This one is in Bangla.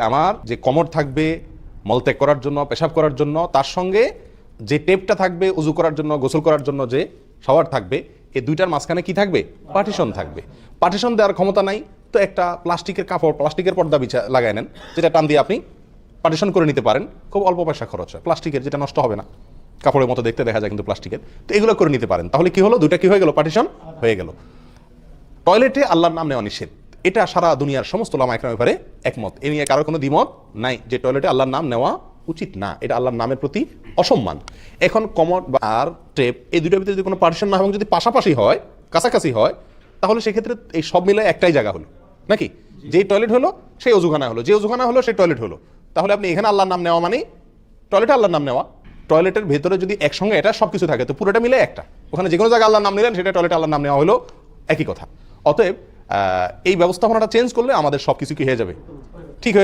আমার যে কমর থাকবে মলত্যাগ করার জন্য, পেশাব করার জন্য, তার সঙ্গে যে টেপটা থাকবে, উজু করার জন্য, গোসল করার জন্য যে শাওয়ার থাকবে, এই দুইটার মাঝখানে কি থাকবে? পার্টিশন থাকবে। পার্টিশন দেওয়ার ক্ষমতা নাই, তো একটা প্লাস্টিকের কাপড়, প্লাস্টিকের পর্দা বিছা লাগায় নেন, যেটা টান দিয়ে আপনি পার্টিশন করে নিতে পারেন, খুব অল্প পয়সা খরচ হয়। প্লাস্টিকের যেটা নষ্ট হবে না। কাপড়ের মতো দেখতে দেখা যায় কিন্তু প্লাস্টিকের। তো এগুলো করে নিতে পারেন। তাহলে কি হলো? দুইটা কি হয়ে গেল? পার্টিশন হয়ে গেল। টয়লেটে আল্লাহর নাম নেওয়া নিষেধ। এটা সারা দুনিয়ার সমস্ত লামা একরাম ব্যাপারে একমত। এ নিয়ে কারও কোনো দ্বিমত নাই যে টয়লেটে আল্লাহর নাম নেওয়া উচিত না। এটা আল্লাহর নামের প্রতি অসম্মান। এখন কমর বা আর টেপ এই দুটোর ভিতরে যদি কোনো পার্টিশন না হয় এবং যদি পাশাপাশি হয়, কাছাকাছি হয়, তাহলে সেক্ষেত্রে এই সব মিলে একটাই জায়গা হলো। নাকি? যেই টয়লেট হলো, সেই অজুখানা হলো। যে অজুখানা হলো সেই টয়লেট হলো। তাহলে আপনি এখানে আল্লাহর নাম নেওয়া মানে টয়লেটে আল্লাহর নাম নেওয়া। টয়লেটের ভেতরে যদি একসঙ্গে এটা সব কিছু থাকে, তো পুরোটা মিলে একটা। ওখানে যে কোনো জায়গায় আল্লাহর নাম নিলেন, সেটা টয়লেটে আল্লাহর নাম নেওয়া হলো একই কথা। অতএব এই ব্যবস্থাপনাটা চেঞ্জ করলে আমাদের সব কিছু কি হয়ে যাবে? ঠিক হয়ে যাবে।